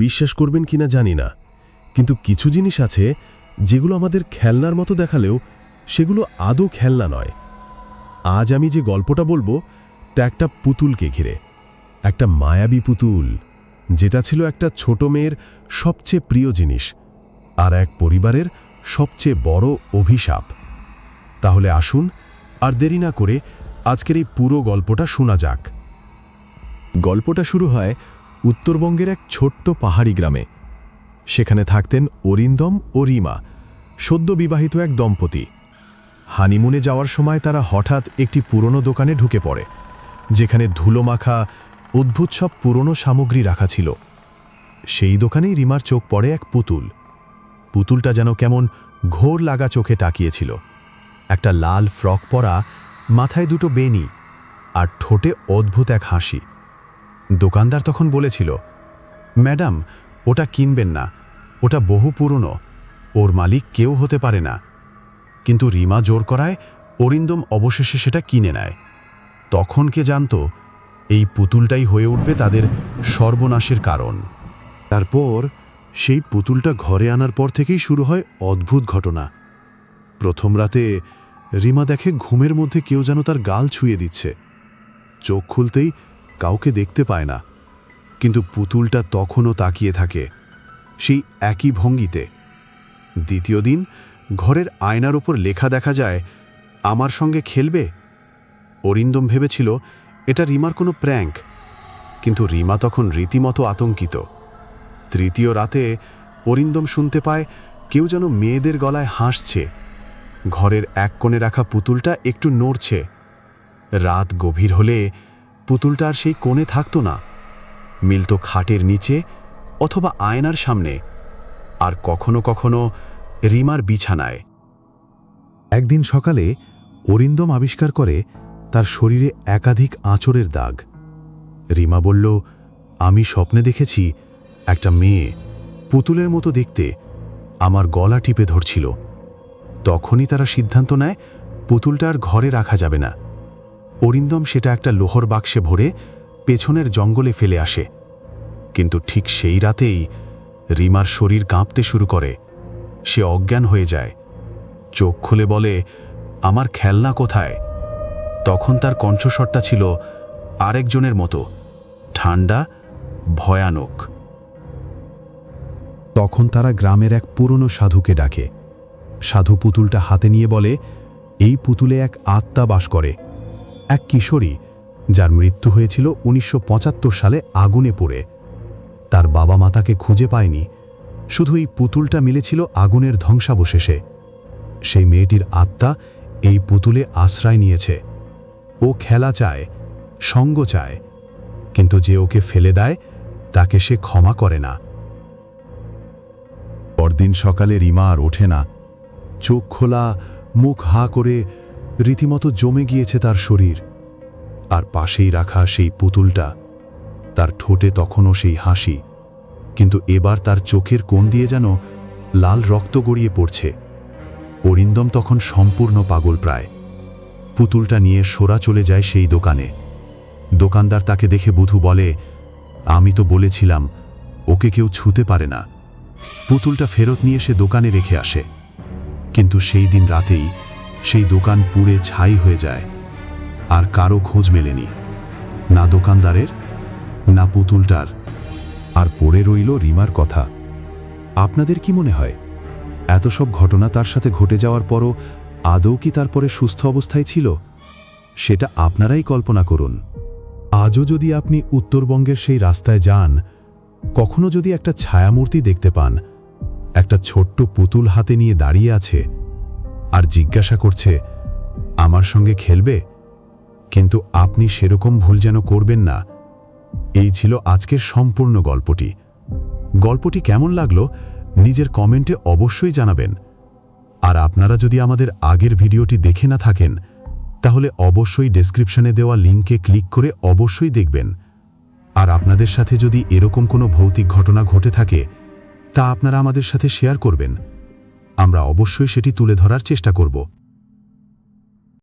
বিশ্বাস করবেন কিনা জানি না। কিন্তু কিছু জিনিস আছে যেগুলো আমাদের খেলনার মতো দেখালেও সেগুলো আদৌ খেলনা নয়। আজ আমি যে গল্পটা বলব, তা একটা পুতুলকে ঘিরে। একটা মায়াবী পুতুল, যেটা ছিল একটা ছোট মেয়ের সবচেয়ে প্রিয় জিনিস আর এক পরিবারের সবচেয়ে বড় অভিশাপ। তাহলে আসুন আর দেরি না করে আজকের এই পুরো গল্পটা শোনা যাক। গল্পটা শুরু হয় উত্তরবঙ্গের এক ছোট্ট পাহাড়ি গ্রামে। সেখানে থাকতেন অরিন্দম ও রিমা, সদ্য বিবাহিত এক দম্পতি। হানিমুনে যাওয়ার সময় তারা হঠাৎ একটি পুরনো দোকানে ঢুকে পড়ে, যেখানে ধুলো মাখা, অদ্ভুত সব পুরনো সামগ্রী রাখা ছিল। সেই দোকানেই রিমার চোখ পড়ে এক পুতুল। পুতুলটা যেন কেমন ঘোর লাগা চোখে তাকিয়েছিল। একটা লাল ফ্রক পরা, মাথায় দুটো বেনি আর ঠোঁটে অদ্ভুত এক হাসি। দোকানদার তখন বলেছিল, ম্যাডাম, ওটা কিনবেন না। ওটা বহু পুরনো। ওর মালিক কেউ হতে পারে না। কিন্তু রিমা জোর করায় অরিন্দম অবশেষে সেটা কিনে নেয়। তখন কে জানত, এই পুতুলটাই হয়ে উঠবে তাদের সর্বনাশের কারণ। তারপর সেই পুতুলটা ঘরে আনার পর থেকেই শুরু হয় অদ্ভুত ঘটনা। প্রথম রাতে রিমা দেখে ঘুমের মধ্যে কেউ যেন তার গাল ছুঁয়ে দিচ্ছে। চোখ খুলতেই কাউকে দেখতে পায় না। কিন্তু পুতুলটা তখনও তাকিয়ে থাকে, সেই একই ভঙ্গিতে। দ্বিতীয় দিন ঘরের আয়নার ওপর লেখা দেখা যায়, আমার সঙ্গে খেলবে? অরিন্দম ভেবেছিল, এটা রিমার কোনো প্র্যাঙ্ক। কিন্তু রিমা তখন রীতিমতো আতঙ্কিত। তৃতীয় রাতে অরিন্দম শুনতে পায়, কেউ যেন মেয়েদের গলায় হাসছে। ঘরের এক কোণে রাখা পুতুলটা একটু নড়ছে। রাত গভীর হলে পুতুলটা আর সেই কোণে থাকতো না। মিলত খাটের নিচে অথবা আয়নার সামনে, আর কখনো কখনো রিমার বিছানায়। একদিন সকালে অরিন্দম আবিষ্কার করে তার শরীরে একাধিক আঁচড়ের দাগ। রিমা বলল, আমি স্বপ্নে দেখেছি একটা মেয়ে পুতুলের মতো দেখতে আমার গলা টিপে ধরছিল। তখনই তারা সিদ্ধান্ত নেয় পুতুলটা আর ঘরে রাখা যাবে না। অরিন্দম সেটা একটা লোহর বাক্সে ভরে পেছনের জঙ্গলে ফেলে আসে। কিন্তু ঠিক সেই রাতেই রিমার শরীর কাঁপতে শুরু করে। সে অজ্ঞান হয়ে যায়। চোখ খুলে বলে, আমার খেলনা কোথায়? তখন তার কণ্ঠস্বরটা ছিল আরেকজনের মতো, ঠান্ডা, ভয়ানক। তখন তারা গ্রামের এক পুরনো সাধুকে ডাকে। সাধু পুতুলটা হাতে নিয়ে বলে, এই পুতুলে এক আত্মা বাস করে। এক কিশোরী, যার মৃত্যু হয়েছিল উনিশশো পঁচাত্তর সালে আগুনে পড়ে। তার বাবা মা তাকে খুঁজে পায়নি শুধু এই পুতুলটা মিলেছিল আগুনের ধ্বংসাবশেষে। সেই মেয়েটির আত্মা এই পুতুলে আশ্রয় নিয়েছে। ও খেলা চায়, সঙ্গ চায়, কিন্তু যে ওকে ফেলে দেয়, তাকে সে ক্ষমা করে না। পরদিন সকালে রিমা আর ওঠে না। চোখ খোলা, মুখ হা করে রীতিমতো জমে গিয়েছে তার শরীর, আর পাশেই রাখা সেই পুতুলটা, তার ঠোঁটে তখনও সেই হাসি, কিন্তু এবার তার চোখের কোণ দিয়ে যেন লাল রক্ত গড়িয়ে পড়ছে। অরিন্দম তখন সম্পূর্ণ পাগল প্রায়। পুতুলটা নিয়ে সোরা চলে যায় সেই দোকানে। দোকানদার তাকে দেখে বুধু বলে, আমি তো বলেছিলাম, ওকে কেউ ছুতে পারে না। পুতুলটা ফেরত নিয়ে সে দোকানে রেখে আসে। কিন্তু সেই দিন রাতেই সেই দোকান পুড়ে ছাই হয়ে যায়, আর কারও খোঁজ মেলেনি, না দোকানদারের, না পুতুলটার। আর পড়ে রইল রিমার কথা। আপনাদের কি মনে হয়? এত সব ঘটনা তার সাথে ঘটে যাওয়ার পরও আদৌ কি তারপরে সুস্থ অবস্থায় ছিল? সেটা আপনারাই কল্পনা করুন। আজও যদি আপনি উত্তরবঙ্গের সেই রাস্তায় যান, কখনো যদি একটা ছায়ামূর্তি দেখতে পান, একটা ছোট্ট পুতুল হাতে নিয়ে দাঁড়িয়ে আছে আর জিজ্ঞাসা করছে, আমার সঙ্গে খেলবে? কিন্তু আপনি সেরকম ভুল যেন করবেন না। এই ছিল আজকের সম্পূর্ণ গল্পটি। গল্পটি কেমন লাগল, নিজের কমেন্টে অবশ্যই জানাবেন। আর আপনারা যদি আমাদের আগের ভিডিওটি দেখে না থাকেন, তাহলে অবশ্যই ডেসক্রিপশনে দেওয়া লিঙ্কে ক্লিক করে অবশ্যই দেখবেন। আর আপনাদের সাথে যদি এরকম কোনো ভৌতিক ঘটনা ঘটে থাকে, তা আপনারা আমাদের সাথে শেয়ার করবেন। আমরা অবশ্যই সেটি তুলে ধরার চেষ্টা করব।